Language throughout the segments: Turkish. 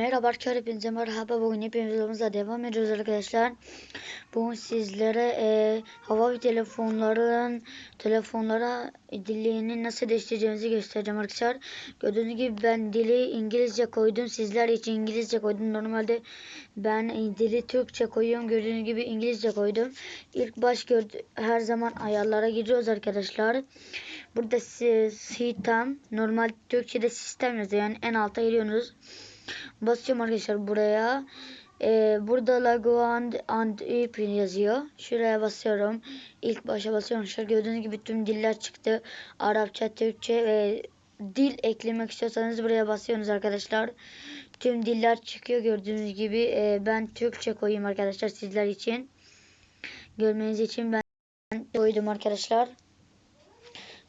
Merhaba arkadaşlar hepinize. Merhaba bugün hepimiz videomuza devam ediyoruz arkadaşlar. Bugün sizlere e, hava telefonların telefonlara dillerini nasıl değiştireceğimizi göstereceğim arkadaşlar. Gördüğünüz gibi ben dili İngilizce koydum. Sizler için İngilizce koydum. Normalde ben e, dili Türkçe koyuyorum. Gördüğünüz gibi İngilizce koydum. İlk baş gördü, her zaman ayarlara giriyoruz arkadaşlar. Burada sistem normal Türkçe'de sistem yazıyor. Yani en alta giriyorsunuz Basıyorum arkadaşlar buraya. Ee, burada Lago and, and Ipin yazıyor. Şuraya basıyorum. İlk başa basıyorum. Arkadaşlar gördüğünüz gibi tüm diller çıktı. Arapça, Türkçe ve dil eklemek istiyorsanız buraya basıyorsunuz arkadaşlar. Tüm diller çıkıyor gördüğünüz gibi. Ee, ben Türkçe koyayım arkadaşlar sizler için. Görmeniz için ben koydum arkadaşlar.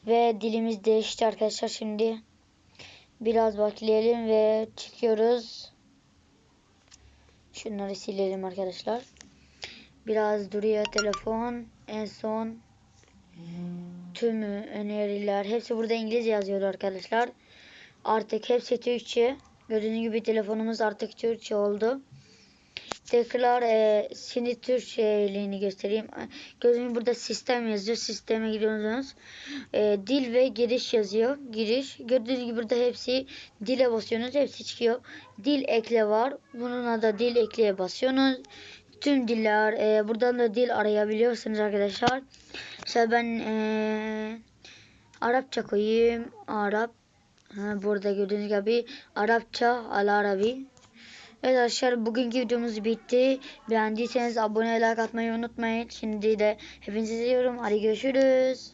Ve dilimiz değişti arkadaşlar şimdi. Biraz bekleyelim ve çıkıyoruz. Şunları silelim arkadaşlar. Biraz duruyor telefon. En son tüm öneriler hepsi burada İngilizce yazıyor arkadaşlar. Artık hepsi Türkçe. Gördüğünüz gibi telefonumuz artık Türkçe oldu. Tekrar e, şimdi Türkçeliğini göstereyim. Gibi burada sistem yazıyor. Sisteme giriyorsunuz. E, dil ve giriş yazıyor. Giriş. Gördüğünüz gibi burada hepsi dile basıyorsunuz. Hepsi çıkıyor. Dil ekle var. Bununla da dil ekleye basıyorsunuz. Tüm diller. E, buradan da dil arayabiliyorsunuz arkadaşlar. Mesela ben e, Arapça koyayım. Arap. Ha, burada gördüğünüz gibi Arapça al Arabi. Evet arkadaşlar bugünkü videomuz bitti. Beğendiyseniz abone like atmayı unutmayın. Şimdi de hepinizi seviyorum. Hadi görüşürüz.